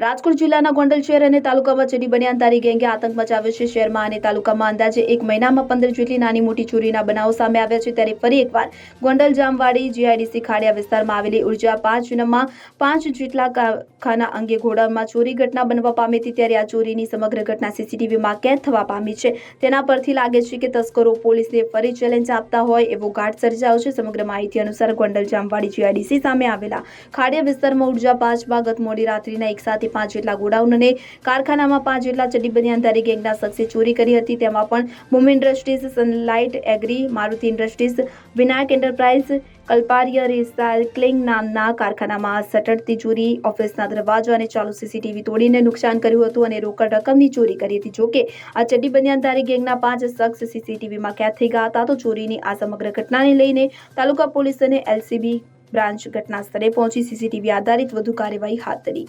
રાજકોટ જિલ્લાના ગોંડલ શહેર અને તાલુકામાં ચડી બનિયાનતારી ગેંગે આતંક મચાવ્યો છે. શહેરમાં અને તાલુકામાં અંદાજે એક મહિનામાં પંદર જેટલી નાની મોટી ચોરીના બનાવો સામે આવ્યા છે. ત્યારે ફરી એકવાર ગોંડલ જામવાડી જીઆઈડીસી ખાડિયા વિસ્તારમાં આવેલી ઊર્જા પાંચ નંબરમાં પાંચ જેટલા કારખાના અંગે ઘોડામાં ચોરી ઘટના બનવા પામી હતી. ત્યારે આ ચોરીની સમગ્ર ઘટના સીસીટીવીમાં કેદ થવા પામી છે. તેના પરથી લાગે છે કે તસ્કરો પોલીસને ફરી ચેલેન્જ આપતા હોય એવો ઘાટ સર્જાયો છે. સમગ્ર માહિતી અનુસાર ગોંડલ જામવાડી જીઆઈડીસી સામે આવેલા ખાડિયા વિસ્તારમાં ઊર્જા પાંચમાં ગત મોડી રાત્રિના એક સાથે પાંચ જેટલા ગોડાઉન અને કારખાનામાં પાંચ જેટલા ચડી બનિયાનધારી ગેંગના શખ્સે ચોરી કરી હતી. તેમાં પણ મુમ industries, sunlight agri, Maruti industries, Vinayak enterprise, કલ્પારિય recycling નામના કારખાનામાં સટડતી ચોરી, ઓફિસના દરવાજા અને ચાલુ સીસીટીવી તોડીને નુકસાન કર્યું હતું અને રોકડ રકમની ચોરી કરી હતી. જોકે આ ચડ્ડી બનિયાનધારી ગેંગના પાંચ શખ્સ સીસીટીવીમાં કેદ થઈ ગયા હતા. તો ચોરીની આ સમગ્ર ઘટનાને લઈને તાલુકા પોલીસ અને એલસીબી બ્રાન્ચ ઘટના સ્થળે પહોંચી. સીસીટીવી આધારિત વધુ કાર્યવાહી હાથ ધરી.